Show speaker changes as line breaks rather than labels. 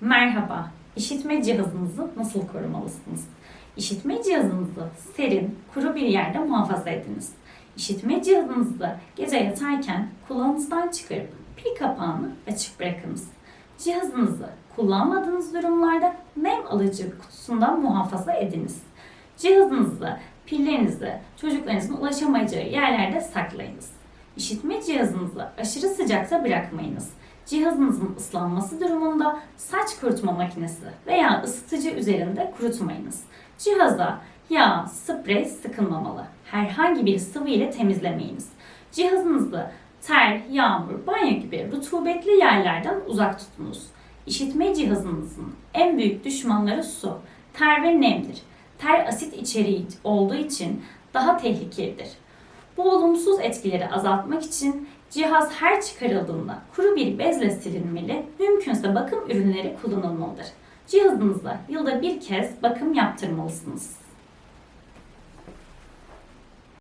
Merhaba. İşitme cihazınızı nasıl korumalısınız? İşitme cihazınızı serin, kuru bir yerde muhafaza ediniz. İşitme cihazınızı gece yatarken kulağınızdan çıkarıp pil kapağını açık bırakınız. Cihazınızı kullanmadığınız durumlarda nem alıcı kutusundan muhafaza ediniz. Cihazınızı, pillerinizi çocuklarınızın ulaşamayacağı yerlerde saklayınız. İşitme cihazınızı aşırı sıcakta bırakmayınız. Cihazınızın ıslanması durumunda saç kurutma makinesi veya ısıtıcı üzerinde kurutmayınız. Cihaza yağ, sprey sıkılmamalı. Herhangi bir sıvı ile temizlemeyiniz. Cihazınızı ter, yağmur, banyo gibi rutubetli yerlerden uzak tutunuz. İşitme cihazınızın en büyük düşmanları su, ter ve nemdir. Ter asit içeriği olduğu için daha tehlikelidir. Bu olumsuz etkileri azaltmak için cihaz her çıkarıldığında kuru bir bezle silinmeli, mümkünse bakım ürünleri kullanılmalıdır. Cihazınıza yılda bir kez bakım yaptırmalısınız.